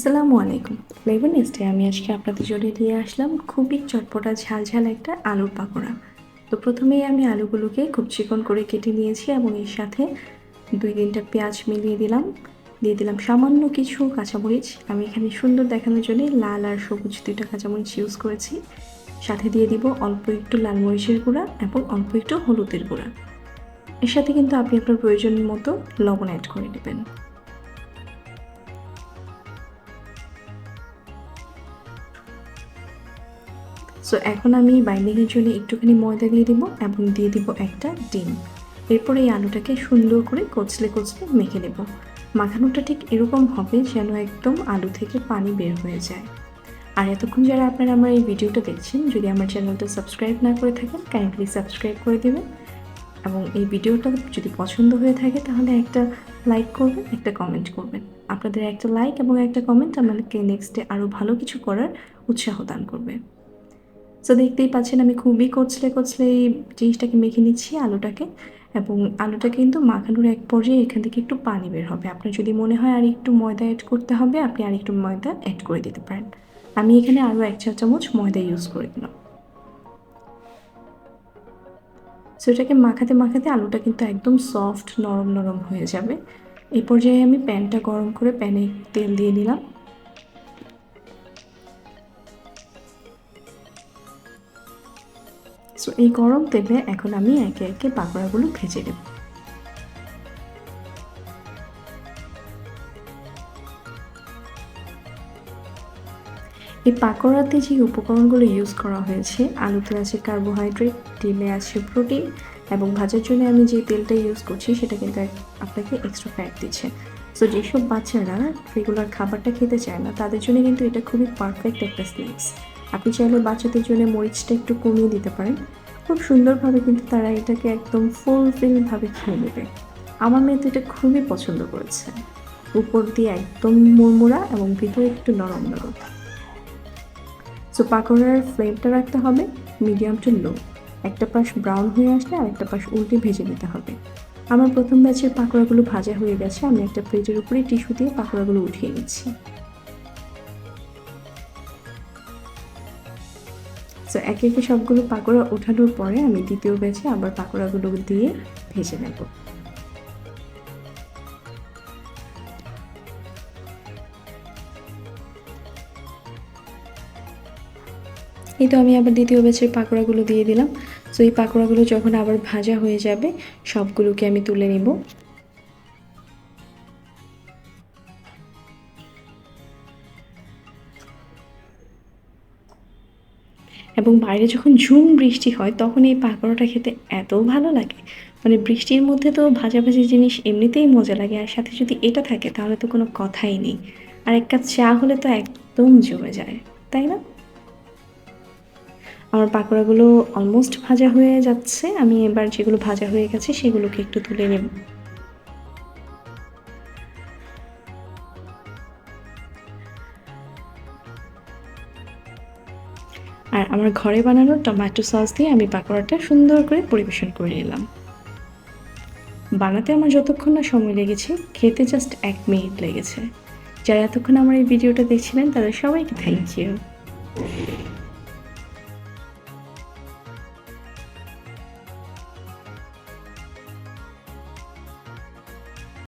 আসসালামু আলাইকুম। ফ্লেভার নেস্টে আমি আজকে আপনাদের জন্য নিয়ে আসলাম খুবই চটপটা, ঝালঝাল একটা আলুর পাকোড়া। তো প্রথমেই আমি আলুগুলোকে খুব চিকন করে কেটে নিয়েছি এবং এর সাথে দুই তিনটা পেঁয়াজ মিলিয়ে দিলাম। দিয়ে দিলাম সামান্য কিছু কাঁচামরিচ। আমি এখানে সুন্দর দেখানোর জন্য লাল আর সবুজ দুইটা কাঁচামরিচ ইউজ করেছি। সাথে দিয়ে দিব অল্প একটু লাল মরিচের গুঁড়া এবং অল্প একটু হলুদের গুঁড়া। এর সাথে কিন্তু আপনি আপনার প্রয়োজন মতো লবণ অ্যাড করে নেবেন। সো এখন আমি বাইন্ডিংয়ের জন্য একটুখানি ময়দা দিয়ে দিব এবং দিয়ে দিব একটা ডিম। এরপর এই আলুটাকে সুন্দর করে কচলে কচলে মেখে নেব। মাখানোটা ঠিক এরকম হবে যেন একদম আলু থেকে পানি বের হয়ে যায়। আর এতক্ষণ যারা আপনারা আমার এই ভিডিওটা দেখছেন, যদি আমার চ্যানেলটা সাবস্ক্রাইব না করে থাকেন কাইন্ডলি সাবস্ক্রাইব করে দেবেন। এবং এই ভিডিওটা যদি পছন্দ হয়ে থাকে, তাহলে একটা লাইক করবেন, একটা কমেন্ট করবেন। আপনাদের একটা লাইক এবং একটা কমেন্ট আমাদেরকে নেক্সটে আরও ভালো কিছু করার উৎসাহ দান করবে। সো দেখতেই পাচ্ছেন আমি খুবই কচলে কচলে এই জিনিসটাকে মেখে নিচ্ছি আলুটাকে। এবং আলুটা কিন্তু মাখানোর এক পর্যায়ে এখান থেকে একটু পানি বের হবে। আপনার যদি মনে হয় আর একটু ময়দা অ্যাড করতে হবে, আপনি আর একটু ময়দা অ্যাড করে দিতে পারেন। আমি এখানে আরও এক চা চামচ ময়দা ইউজ করে দিলাম। সো এটাকে মাখাতে মাখাতে আলুটা কিন্তু একদম সফট নরম নরম হয়ে যাবে। এই পর্যায়ে আমি প্যানটা গরম করে প্যানে তেল দিয়ে নিলাম। সো এই গরম তেলে এখন আমি একে একে পাকোড়াগুলো ভেজে নেব। এই পাকোড়াতে যে উপকরণগুলো ইউজ করা হয়েছে, আলুতে আছে কার্বোহাইড্রেট ডিমে আছে প্রোটিন এবং ভাজার জন্য আমি যে তেলটা ইউজ করছি, সেটা কিন্তু আপনাকে এক্সট্রা ফ্যাট দিচ্ছে। সো যেসব বাচ্চারা রেগুলার খাবারটা খেতে চায় না, তাদের জন্য কিন্তু এটা খুবই পারফেক্ট একটা স্ন্যাক্স আপনি চাইলে বাচ্চাদের জন্য মরিচটা একটু কমিয়ে দিতে পারেন। খুব সুন্দরভাবে কিন্তু তারা এটাকে একদম ফুলফিলভাবে খেয়ে নেবে। আমার মেয়ে তো এটা খুবই পছন্দ করেছে। উপর দিয়ে একদম মুড়মুড়া এবং ভিতরে একটু নরম নরম। সো পাকোড়ার ফ্লেমটা রাখতে হবে মিডিয়াম টু লো একটা পাশ ব্রাউন হয়ে আসলে আর একটা পাশ উল্টে ভেজে নিতে হবে। আমার প্রথম ব্যাচের পাকোড়াগুলো ভাজা হয়ে গেছে। আমি একটা প্লেটের উপরে টিস্যু দিয়ে পাকোড়াগুলো উঠিয়ে নিচ্ছি। সো একে একে সবগুলো পাকোড়া ওঠানোর পরে আমি দ্বিতীয় ব্যাচে আবার পাকোড়াগুলো দিয়ে ভেজে নেব। এই তো আমি আবার দ্বিতীয় ব্যাচের পাকোড়াগুলো দিয়ে দিলাম। সো এই পাকোড়াগুলো যখন আবার ভাজা হয়ে যাবে, সবগুলোকে আমি তুলে নেব। এবং বাইরে যখন ঝুম বৃষ্টি হয়, তখন এই পাকোড়াটা খেতে এত ভালো লাগে। মানে বৃষ্টির মধ্যে তো ভাজা ভাজি জিনিস এমনিতেই মজা লাগে, আর সাথে যদি এটা থাকে, তাহলে তো কোনো কথাই নেই। আর এক কাপ চা হলে তো একদম জমে যায়, তাই না? আমার পাকোড়াগুলো অলমোস্ট ভাজা হয়ে যাচ্ছে। আমি এবার যেগুলো ভাজা হয়ে গেছে, সেগুলোকে একটু তুলে নেব। আর আমার ঘরে বানানো টমেটো সস দিয়ে আমি পাকোড়াটা সুন্দর করে পরিবেশন করে নিলাম। বানাতে আমার যতক্ষণ না সময় লেগেছে, খেতে জাস্ট এক মিনিট লেগেছে। যারা এতক্ষণ আমার এই ভিডিওটা দেখছিলেন, তাদের সবাইকে থ্যাংক ইউ